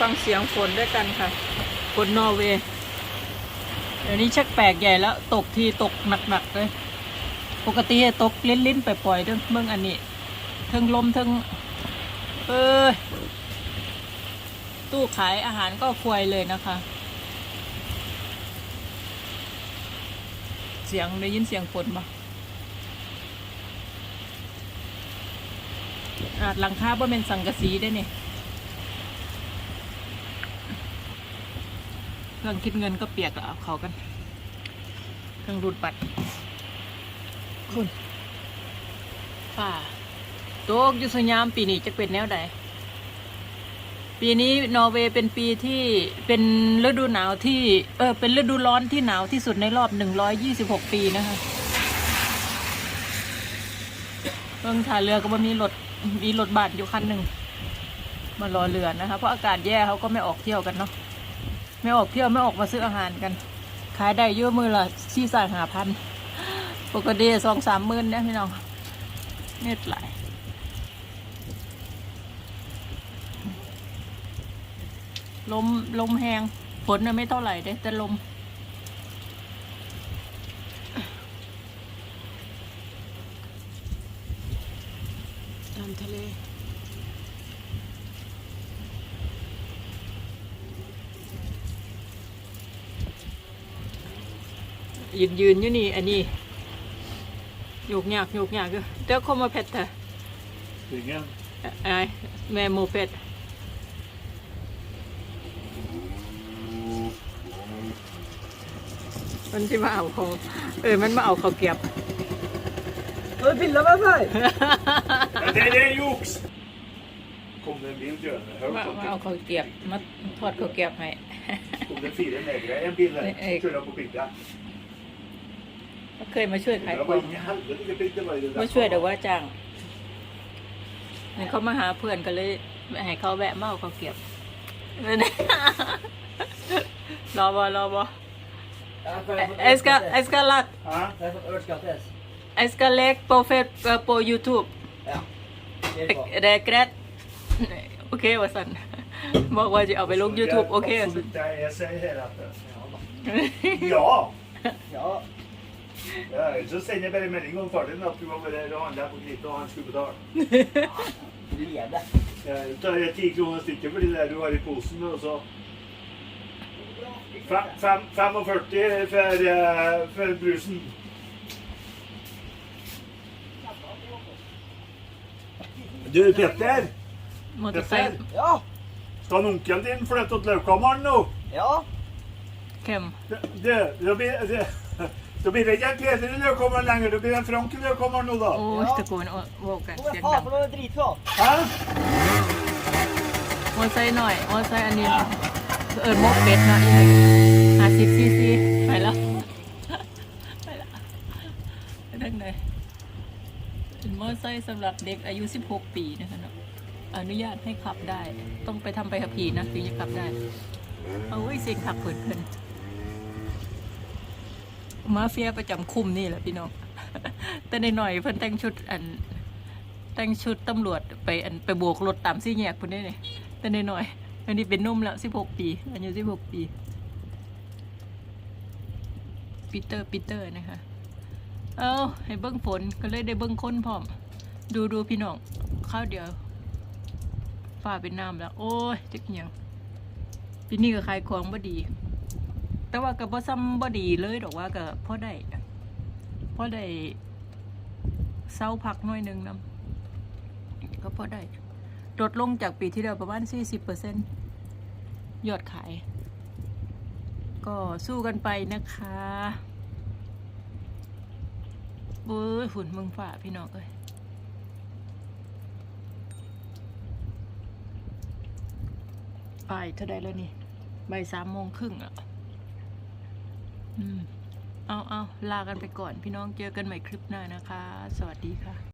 ฟังเสียงฝนด้วยกันค่ะฝนนอร์เวย์เดี๋ยวนี้ชักแปลกใหญ่แล้ว ตกทีตกหนักๆเลย ปกติตกลิ้นๆปปล่อยๆเด้อเมืองอันนี้เทิงลมเทิงเออตู้ขายอาหารก็ควยเลยนะคะ เสียงได้ยินเสียงฝนปะอาจหลังคาบ่เป็นสังกะสีได้เนี่ย เครื่องคิดเงินก็เปียกแล้วเอาเขากัน เครื่องรูดบัตรคุณป่าโตกยุสยามปีนี้จะเป็นแนวใด ปีนี้นอร์เวย์เป็นปีที่เป็นฤดูหนาวที่เออเป็นฤดูร้อนที่หนาวที่สุดในรอบ126ปีนะคะเพิ่งถ่ายเรือก็มีรถมีรถบัสอยู่คันหนึ่งมารอเรือนะคะ เพราะอากาศแย่เขาก็ไม่ออกเที่ยวกันเนาะ ไม่ออกเที่ยวไม่ออกมาซื้ออาหารกัน ขายได้เยอะมือละสี่สายหาพันปกติสองสามหมื่นเนี่ยพี่น้องเน็ตไหลายลมลมแหงฝนน่ะไม่เท่าไหร่เด้แต่ลมตามทะเล ยืนยืนอยู่นี่ อันนี้โยกยากโยกยากอยู่เดี๋ยวเขามาเพชรเถอะ Ingen. ไอ้แม่โมเพชรมันที่มาเอาเขาเออมันมาเอาเขาวเก็บ Har du bilder med meg? Men det, det är jox! Kom det en bild Jørne? Hør มา på มาเอาเขาวเก็บมาทอดเขาวเก็บให้ Kom det fire negre? En bil der. Nei, jeg- Kjører på bildet. เคยมาช่วยขาย Det ขอ var ง inn i helvete det bildet var i det มาช่วยเดี๋ยวว่าจ้างนี่เขามาหาเพื่อนก็เลยให้เขาแวะมาเอาเขาวเก็บเออเนี่ยรอบอรอบอเอสกาเอสกาลัก Hæ? Det er fra Ørskates. เอสกาเล็กโปรเฟสโปรยูทูบ Ja. Ser på. เรเกรดโอเควะสันบอกว่าจะเอาไปลง YouTube โอเค Absolutt, jeg, jeg ser hele etter. Ja da. Ja! Ja. Ja, så sender jeg bare melding om faren din at du har vært her og handla på krita, og han skulle betale. Du gjør det. Ja, du tar ti kroner stykket for det der du har i posen, og så 45 for, eh, for brusen. Du, Petter? Petter? Ja? Skal onkelen din flytte til Laukammeren nå? Ja. Hvem? Det, det, det, det, da blir det ikke en Peter i Laukammeren lenger, det blir en Frank i Laukammeren nå, โอ้ da. ยตะโกนโอ้โวกัน Hvor เสียง faen ดัง for noe dritfaen? Hæ? มอเตอร์ไซค์หน่อยมอเตอร์ไซค์อันนี้เอิญโมกเป็ดเนาะอีห้าสิบซีซีไปแล้ว ไปแล้วไปทางไหนเป็นมอเตอร์ไซค์สำหรับเด็กอายุ 16 ปีนะคะเนาะอนุญาตให้ขับได้ ต้องไปทำใบขับขี่นะถึงจะขับได้ เอาไว้ยเสียงขับเปิดเพลิน มาเฟียประจำคุมนี่แหละพี่น้อง แต่ในหน่อยเพิ่นแต่งชุดอัน แต่งชุดตำรวจไปอันไปโบกรถตามซี่แยกพุ่นได้เนี่ยแต่ในหน่อยอันนี้เป็นนุ่มแล้วสิบหกปีอายุสิบหกปีปีเตอร์ปีเตอร์นะคะ เอาให้เบิ้งฝนก็เลยได้เบิ้งค้นพร้อม ดูดูพี่น้องข้าวเดียวฝ่าเป็นน้ำแล้ว โอ้ยจักอหยังปีนี้ก็ขายของบ่ดี แต่ว่าก็บ่ซ้ำบ่ดีเลยดอกว่าก็พอได้พอได้เศร้าพักหน่อยนึงนํก็พอได้ลดลงจากปีที่แล้วประมาณ40%ยอดขาย ก็สู้กันไปนะคะเบ้ยฝุ่นมึงฝ่าพี่น้องเอ้ยไปเท่าใดแล้วนี่บ่ายสามโมงครึ่งอะ เอาเอาลากันไปก่อนพี่น้องเจอกันใหม่คลิปหน้านะคะ สวัสดีค่ะ